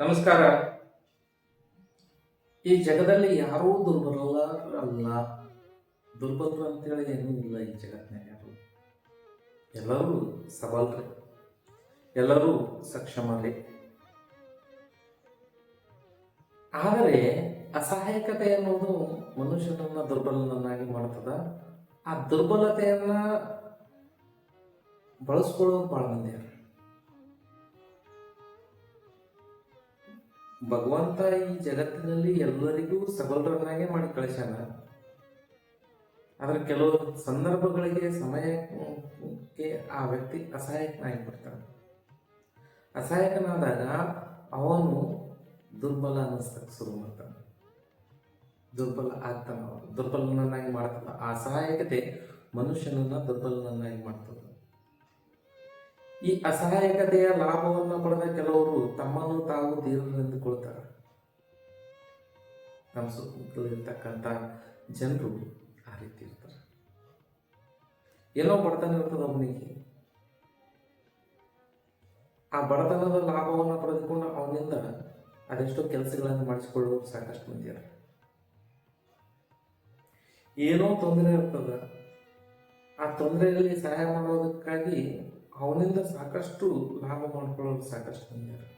ನಮಸ್ಕಾರ. ಈ ಜಗದಲ್ಲಿ ಯಾರೂ ದುರ್ಬಲರಲ್ಲ. ದುರ್ಬಲರು ಅಂತೇಳಿ ಏನೂ ಇಲ್ಲ ಈ ಜಗತ್ತಿನಾಗ ಯಾರು. ಎಲ್ಲರೂ ಸಬಲರೇ. ಎಲ್ಲರೂ ಸಕ್ಷಮರೇ. ಆದರೆ ಅಸಹಾಯಕತೆ ಅನ್ನೋದು ಮನುಷ್ಯನನ್ನ ದುರ್ಬಲನನ್ನಾಗಿ ಮಾಡ್ತದ. ಆ ದುರ್ಬಲತೆಯನ್ನ ಬಳಸ್ಕೊಳ್ಳೋದು ಭಾಳ ಮಂದಿ ಭಗವಂತ ಈ ಜಗತ್ತಿನಲ್ಲಿ ಎಲ್ಲರಿಗೂ ಸಬಲರನ್ನಾಗೆ ಮಾಡಿ ಕಳಿಸ್ಯಾನ. ಆದ್ರೆ ಕೆಲವು ಸಂದರ್ಭಗಳಿಗೆ ಸಮಯಕ್ಕೆ ಆ ವ್ಯಕ್ತಿ ಅಸಹಾಯಕನಾಗಿ ಬಿಡ್ತಾನೆ ಅಸಹಾಯಕನಾದಾಗ ಅವನು ದುರ್ಬಲ ಅನ್ನಿಸ್ತಕ್ಕೆ ಶುರು ಮಾಡ್ತಾನೆ. ದುರ್ಬಲ ಆಗ್ತಾನ ಅವನು. ದುರ್ಬಲನನ್ನಾಗಿ ಮಾಡ್ತಾನ. ಆ ಅಸಹಾಯಕತೆ ಮನುಷ್ಯನನ್ನ ದುರ್ಬಲನನ್ನಾಗಿ ಮಾಡ್ತದೆ. ಈ ಅಸಹಾಯಕತೆಯ ಲಾಭವನ್ನು ಪಡೆದ ಕೆಲವರು ತಮ್ಮನ್ನು ತಾವು ದೀರ್ಘರೆಂದುಕೊಳ್ತಾರೆ ನಮ್ಮ ಸುತ್ತಲಿರ್ತಕ್ಕಂಥ ಜನರು ಆ ರೀತಿ ಇರ್ತಾರೆ. ಏನೋ ಬಡತನ ಇರ್ತದೆ ಅವನಿಗೆ. ಆ ಬಡತನದ ಲಾಭವನ್ನು ಪಡೆದುಕೊಂಡು ಅವನಿಂದ ಅದೆಷ್ಟೋ ಕೆಲಸಗಳನ್ನು ಮಾಡಿಸಿಕೊಳ್ಳುವ ಸಾಕಷ್ಟು ಮಂದಿ ಏನೋ ತೊಂದರೆ ಇರ್ತದ. ಆ ತೊಂದರೆಯಲ್ಲಿ ಸಹಾಯ ಮಾಡೋದಕ್ಕಾಗಿ ಅವನಿಂದ ಸಾಕಷ್ಟು ಲಾಭ ಮಾಡ್ಕೊಳ್ಳೋರು ಸಾಕಷ್ಟು ಬಂದಿದ್ದಾರೆ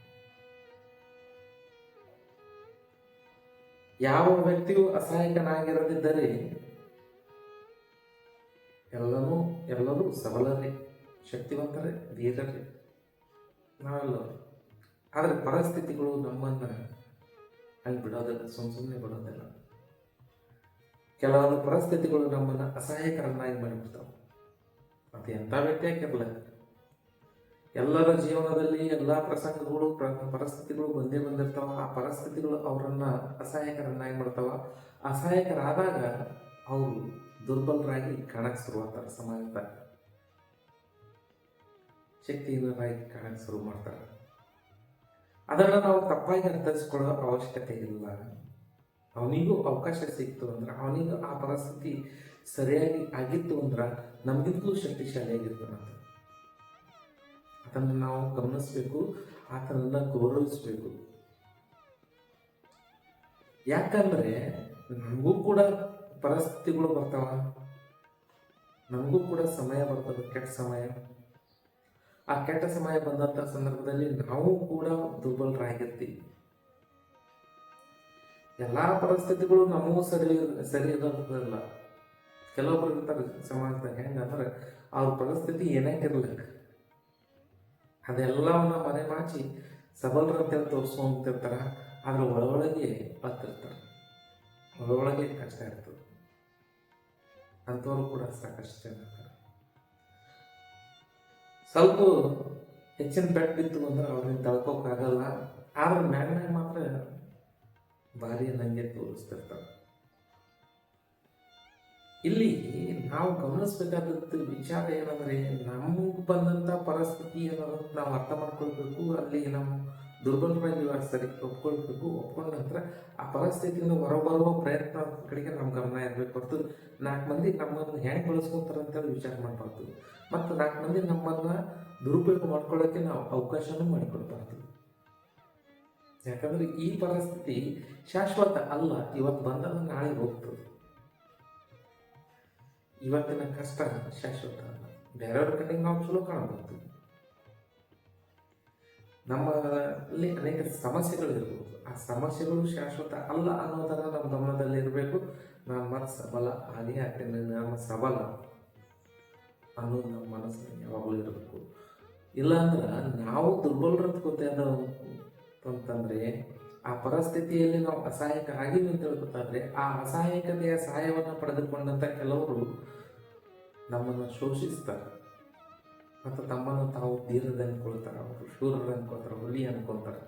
ಯಾವ ವ್ಯಕ್ತಿಯು ಅಸಹಾಯಕನಾಗಿರದಿದ್ದರೆ ಎಲ್ಲನೂ, ಎಲ್ಲರೂ ಸಬಲರೇ, ಶಕ್ತಿವಂತರೇ, ಧೀರರೇ. ನಾವೆಲ್ಲರೂ. ಆದರೆ ಪರಿಸ್ಥಿತಿಗಳು ನಮ್ಮನ್ನ ಹಂಗೆ ಬಿಡೋದಿಲ್ಲ ಸುಮ್ಮ ಸುಮ್ಮನೆ ಬಿಡೋದಿಲ್ಲ. ಕೆಲವೊಂದು ಪರಿಸ್ಥಿತಿಗಳು ನಮ್ಮನ್ನ ಅಸಹಾಯಕರನ್ನಾಗಿ ಮಾಡಿಬಿಡ್ತಾವೆ. ಮತ್ತೆ ಎಂಥ ವ್ಯಕ್ತಿ ಆಗಿರಲ್ಲ ಎಲ್ಲರ ಜೀವನದಲ್ಲಿ ಎಲ್ಲ ಪ್ರಸಂಗಗಳು, ಪ್ರ- ಪರಿಸ್ಥಿತಿಗಳು ಬಂದೇ ಬಂದಿರ್ತಾವ. ಆ ಪರಿಸ್ಥಿತಿಗಳು ಅವರನ್ನ ಅಸಹಾಯಕರನ್ನಾಗಿ ಮಾಡ್ತಾವ. ಅಸಹಾಯಕರಾದಾಗ ಅವರು ದುರ್ಬಲರಾಗಿ ಕಾಣಕ್ಕೆ ಶುರುವಾಗ್ತಾರೆ ಸಮಾಜದಾಗ ಶಕ್ತಿಹೀನರಾಗಿ ಕಾಣಕ್ಕೆ ಶುರು ಮಾಡ್ತಾರೆ. ಅದನ್ನ ನಾವು ತಪ್ಪಾಗಿ ಅರ್ಥೈಸ್ಕೊಳ್ಳೋ ಅವಶ್ಯಕತೆ ಇಲ್ಲ. ಅವನಿಗೂ ಅವಕಾಶ ಸಿಕ್ತು ಅಂದ್ರೆ, ಅವನಿಗೂ ಆ ಪರಿಸ್ಥಿತಿ ಸರಿಯಾಗಿ ಆಗಿತ್ತು ಅಂದ್ರೆ ನಮಗಿಂತಲೂ ಶಕ್ತಿಶಾಲಿಯಾಗಿರ್ತಾನಂತ. ಅದನ್ನು ನಾವು ಗಮನಿಸಬೇಕು ಆತನನ್ನ ಗೌರವಿಸಬೇಕು. ಯಾಕಂದ್ರೆ ನಮಗೂ ಕೂಡ ಪರಿಸ್ಥಿತಿಗಳು ಬರ್ತಾವ. ನಮಗೂ ಕೂಡ ಸಮಯ ಬರ್ತದೆ, ಕೆಟ್ಟ ಸಮಯ. ಆ ಕೆಟ್ಟ ಸಮಯ ಬಂದಂತ ಸಂದರ್ಭದಲ್ಲಿ ನಾವು ಕೂಡ ದುರ್ಬಲರಾಗಿರ್ತೀವಿ ಎಲ್ಲಾ ಪರಿಸ್ಥಿತಿಗಳು ನಮಗೂ ಸರಿ ಸರಿ ಇರೋದಿಲ್ಲ. ಕೆಲವೊಬ್ರು ಇರ್ತಾರೆ ಸಮಾಜದಾಗ ಹೆಂಗಂದ್ರೆ ಅವ್ರ ಪರಿಸ್ಥಿತಿ ಏನೇ ಅದೆಲ್ಲವನ್ನ ಮನೆ ಮಾಚಿ ಸಬಲರಂತೆ ತೋರಿಸುವಂತಿರ್ತಾರ ಆದ್ರೆ ಒಳಗೊಳಗೆ ಬತ್ತಿರ್ತಾರೆ. ಒಳಗೊಳಗೆ ಕಷ್ಟ ಇರ್ತದೆ. ಅಂಥವ್ರು ಕೂಡ ಸಾಕಷ್ಟು ಇರ್ತಾರೆ. ಸ್ವಲ್ಪ ಹೆಚ್ಚಿನ ಪೆಟ್ಟು ಬಿತ್ತು ಅಂದ್ರೆ ಅವ್ರಿಗೆ ತಳ್ಕೋಕ್ಕಾಗಲ್ಲ ಆದ್ರೆ ಮ್ಯಾಗ್ನಾಗ ಮಾತ್ರ ಭಾರಿ ನಂಗೆ ತೋರಿಸ್ತಿರ್ತಾರೆ. ಇಲ್ಲಿ ನಾವು ಗಮನಿಸಬೇಕಾದ ವಿಚಾರ ಏನಂದ್ರೆ ನಮಗೆ ಬಂದಂತ ಪರಿಸ್ಥಿತಿ ಅನ್ನೋದನ್ನ ನಾವು ಅರ್ಥ ಮಾಡ್ಕೊಳ್ಬೇಕು, ಅಲ್ಲಿ ನಾವು ದುರ್ಬಲರಾಗಿ ಸರಿ ಒಪ್ಕೊಳ್ಬೇಕು, ಒಪ್ಕೊಂಡ ನಂತರ ಆ ಪರಿಸ್ಥಿತಿಯಿಂದ ಹೊರಬರುವ ಪ್ರಯತ್ನ ಕಡೆಗೆ ನಮ್ಮ ಗಮನ ಇರಬೇಕು. ಹೊರತು ನಾಲ್ಕು ಮಂದಿ ನಮ್ಮನ್ನು ಹೆಂಗೆ ಬಳಸ್ಕೊತಾರೆ ಅಂತೇಳಿ ವಿಚಾರ ಮಾಡಬಾರ್ದು. ಮತ್ತು ನಾಲ್ಕು ಮಂದಿ ನಮ್ಮನ್ನ ದುರುಪಯೋಗ ಮಾಡ್ಕೊಳ್ಳೋಕ್ಕೆ ನಾವು ಅವಕಾಶನೂ ಮಾಡಿಕೊಡ್ಬಾರ್ದು. ಯಾಕಂದ್ರೆ ಈ ಪರಿಸ್ಥಿತಿ ಶಾಶ್ವತ ಅಲ್ಲ, ಇವತ್ತು ಬಂದಾಗ ನಾಳೆ ಹೋಗ್ತದೆ. ಇವತ್ತಿನ ಕಷ್ಟ ಶಾಶ್ವತ ಅಲ್ಲ ಬೇರೆಯವ್ರ ಕಡೆಗೆ ನಾವು ಚಲೋ ಕಾಣಬಹುದು ನಮ್ಮಲ್ಲಿ ಅನೇಕ ಸಮಸ್ಯೆಗಳು ಇರಬಹುದು ಆ ಸಮಸ್ಯೆಗಳು ಶಾಶ್ವತ ಅಲ್ಲ ಅನ್ನೋದನ್ನ ನಮ್ಮ ಗಮನದಲ್ಲಿ ಇರಬೇಕು. ನಮ್ಮ ಮತ್ತೆ ಸಬಲ ಹಾಗೆ ಆಗ್ತೇನೆ ನಮ್ಮ ಸಬಲ ಅನ್ನೋದು ನಮ್ಮ ಮನಸ್ಸಿನಲ್ಲಿ ಯಾವಾಗಲೂ ಇರಬೇಕು. ಇಲ್ಲಾಂದ್ರೆ ನಾವು ದುರ್ಬಲರದ್ದು ಗೊತ್ತಾದ ಅಂತಂದ್ರೆ ಆ ಪರಿಸ್ಥಿತಿಯಲ್ಲಿ ನಾವು ಅಸಹಾಯಕರಾಗಿವಿ ಅಂತ ತಿಳ್ಕೊತಾದ್ರೆ ಆ ಅಸಹಾಯಕತೆಯ ಸಹಾಯವನ್ನು ಪಡೆದುಕೊಂಡಂತ ಕೆಲವರು ನಮ್ಮನ್ನು ಶೋಷಿಸ್ತಾರೆ ಮತ್ತು ತಮ್ಮನ್ನು ತಾವು ಧೀರದ ಅನ್ಕೊಳ್ತಾರೆ ಅವರು ಶೂರರು ಅನ್ಕೊಳ್ತಾರೆ ಹುಲಿ ಅನ್ಕೊಳ್ತಾರೆ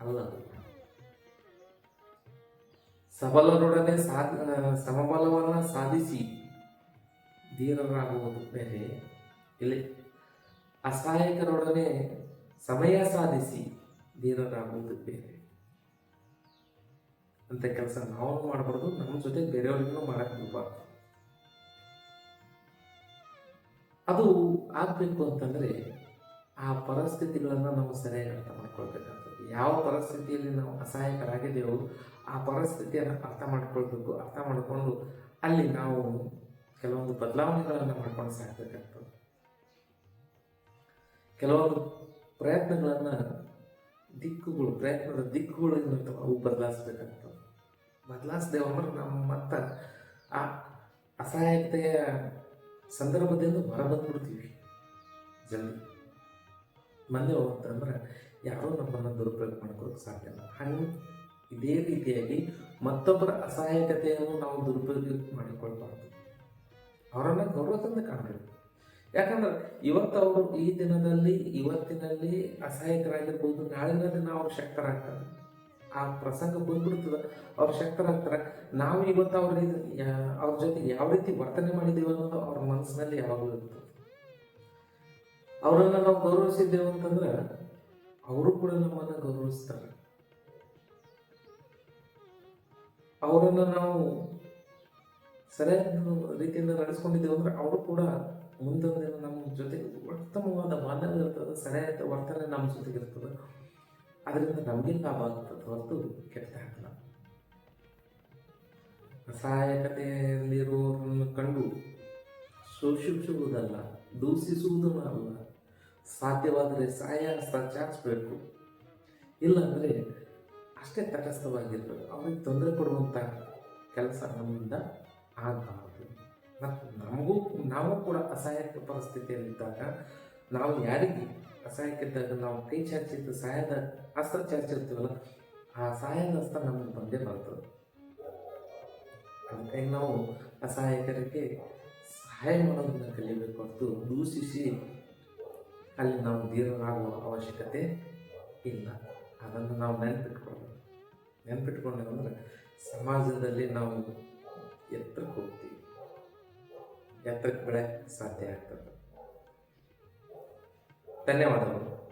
ಅಲ್ಲ. ಸಬಲರೊಡನೆ ಸಾಧ ಸಮಬಲವನ್ನು ಸಾಧಿಸಿ ಧೀರರಾಗುವುದು ಬೇರೆ ಇಲ್ಲಿ ಅಸಹಾಯಕರೊಡನೆ ಸಮಯ ಸಾಧಿಸಿ ಧೀರರಾಗುವುದು ಬೇರೆ ಅಂತ ಕೆಲಸ ನಾವು ಮಾಡಬಾರ್ದು, ನಮ್ಮ ಜೊತೆ ಬೇರೆಯವ್ರಿಗೂ ಮಾಡಕ್ ಹೋಗ್ಬಾರ್ದು. ಅದು ಆಗ್ಬೇಕು ಅಂತಂದ್ರೆ ಆ ಪರಿಸ್ಥಿತಿಗಳನ್ನು ನಾವು ಸರಿಯಾಗಿ ಅರ್ಥ ಮಾಡ್ಕೊಳ್ಬೇಕಾಗ್ತದೆ. ಯಾವ ಪರಿಸ್ಥಿತಿಯಲ್ಲಿ ನಾವು ಅಸಹಾಯಕರಾಗಿದ್ದೇವೋ ಆ ಪರಿಸ್ಥಿತಿಯನ್ನು ಅರ್ಥ ಮಾಡ್ಕೊಳ್ಬೇಕು, ಅರ್ಥ ಮಾಡಿಕೊಂಡು ಅಲ್ಲಿ ನಾವು ಕೆಲವೊಂದು ಬದಲಾವಣೆಗಳನ್ನು ಮಾಡ್ಕೊಂಡು ಸಾಕಬೇಕಾಗ್ತದೆ. ಕೆಲವೊಂದು ಪ್ರಯತ್ನಗಳನ್ನು ದಿಕ್ಕುಗಳು, ಪ್ರಯತ್ನದ ದಿಕ್ಕುಗಳು ಅವು ಬದಲಾಯಿಸ್ಬೇಕಾಗ್ತವೆ. ಬದಲಾಯಿಸ್ದೇವು ಅಂದ್ರೆ ನಮ್ಮ ಮತ್ತೆ ಆ ಅಸಹಾಯಕತೆಯ ಸಂದರ್ಭದಿಂದ ಹೊರಬಂದ್ಬಿಡ್ತೀವಿ ಜಲ್ದಿ. ಮೊನ್ನೆ ಹೋಗ್ತಂದ್ರೆ ಯಾರೂ ನಮ್ಮನ್ನು ದುರುಪಯೋಗ ಮಾಡ್ಕೊಳ್ಳೋಕೆ ಸಾಧ್ಯ ಇಲ್ಲ. ಹಂಗೆ ಇದೇ ರೀತಿಯಾಗಿ ಮತ್ತೊಬ್ಬರ ಅಸಹಾಯಕತೆಯನ್ನು ನಾವು ದುರುಪಯೋಗ ಮಾಡಿಕೊಳ್ಬಾರ್ದು. ಅವರನ್ನು ಗೌರವದಿಂದ ಕಾಣಬೇಕು. ಯಾಕಂದ್ರೆ ಇವತ್ತು ಅವರು ಈ ದಿನದಲ್ಲಿ, ಇವತ್ತಿನಲ್ಲಿ ಅಸಹಾಯಕರಾಗಿರ್ಬೋದು. ನಾಳಿನ ದಿನ ಅವ್ರು ಶಕ್ತರಾಗ್ತಾರೆ. ಆ ಪ್ರಸಂಗ ಬಂದ್ಬಿಡ್ತದೆ. ಅವ್ರು ಶಕ್ತರಾಗ್ತಾರೆ. ನಾವು ಇವತ್ತು ಅವ್ರ ಅವ್ರ ಜೊತೆ ಯಾವ ರೀತಿ ವರ್ತನೆ ಮಾಡಿದ್ದೀವಿ ಅನ್ನೋದು ಅವ್ರ ಮನಸ್ಸಿನಲ್ಲಿ ಯಾವಾಗಲೂ ಇರ್ತದೆ. ಅವರನ್ನು ನಾವು ಗೌರವಿಸಿದ್ದೇವೆ ಅಂತಂದ್ರೆ, ಅವರು ಕೂಡ ನಮ್ಮನ್ನ ಗೌರವಿಸ್ತಾರೆ. ಅವರನ್ನು ನಾವು ಸರಿಯಾದ ರೀತಿಯಿಂದ ನಡೆಸ್ಕೊಂಡಿದ್ದೇವೆ ಅಂದ್ರೆ, ಅವರು ಕೂಡ ಮುಂದಿನ ನಮ್ಮ ಜೊತೆ ಉತ್ತಮವಾದ ಬಾಂಧವ್ಯ ಇರ್ತದೆ, ಸರಿಯಾದ ವರ್ತನೆ ನಮ್ಮ ಜೊತೆಗೆ ಇರ್ತದೆ. ಅದರಿಂದ ನಮಗೆ ಲಾಭ ಆಗ್ತದೆ ಹೊರತು ಕೆಟ್ಟ ಆಗಲ್ಲ. ಅಸಹಾಯಕತೆಯಲ್ಲಿರುವವರನ್ನು ಕಂಡು ಶೋಷಿಸುವುದಲ್ಲ, ದೂಷಿಸುವುದು ಅಲ್ಲ. ಸಾಧ್ಯವಾದರೆ ಸಹಾಯ ಹಸ್ತ ಇಲ್ಲ ಇಲ್ಲಾಂದರೆ ಅಷ್ಟೇ ತಟಸ್ಥವಾಗಿರ್ಬೇಕು ಅವ್ರಿಗೆ ತೊಂದರೆ ಕೊಡುವಂಥ ಕೆಲಸ ನಮ್ಮಿಂದ ಆಗಬಾರದು. ಮತ್ತು ನಮಗೂ, ನಾವು ಕೂಡ ಅಸಹಾಯಕ ಪರಿಸ್ಥಿತಿಯಲ್ಲಿದ್ದಾಗ ನಾವು ಯಾರಿಗೆ ಅಸಹಾಯಕ್ಕಿದ್ದಾಗ ನಾವು ಕೈ ಚಾಚಿದ್ದು ಸಹಾಯದ ಅಸ್ತ್ರ ಚಾಚಿರ್ತೀವಲ್ಲ, ಆ ಸಹಾಯದ ಹಸ್ತ ನಮಗೆ ಬಂದೇ ಬರ್ತದೆ ಅದಕ್ಕಾಗಿ ನಾವು ಅಸಹಾಯಕರಿಗೆ ಸಹಾಯ ಮಾಡೋದನ್ನು ಕಲಿಬೇಕು ಹೊರತು ದೂಷಿಸಿ ಅಲ್ಲಿ ನಾವು ದೀರ್ಘರಾಗುವ ಅವಶ್ಯಕತೆ ಇಲ್ಲ. ಅದನ್ನು ನಾವು ನೆನಪಿಟ್ಕೊಳ್ಬೇಕು ನೆನಪಿಟ್ಕೊಂಡಂದ್ರೆ ಸಮಾಜದಲ್ಲಿ ನಾವು ಎತ್ತರಕ್ಕೆ ಹೋಗ್ತೀವಿ. ಎತ್ತರಕ್ಕೆ ಬೆಳೆ ಸಾಧ್ಯ ಆಗ್ತದೆ. ಧನ್ಯವಾದಗಳು.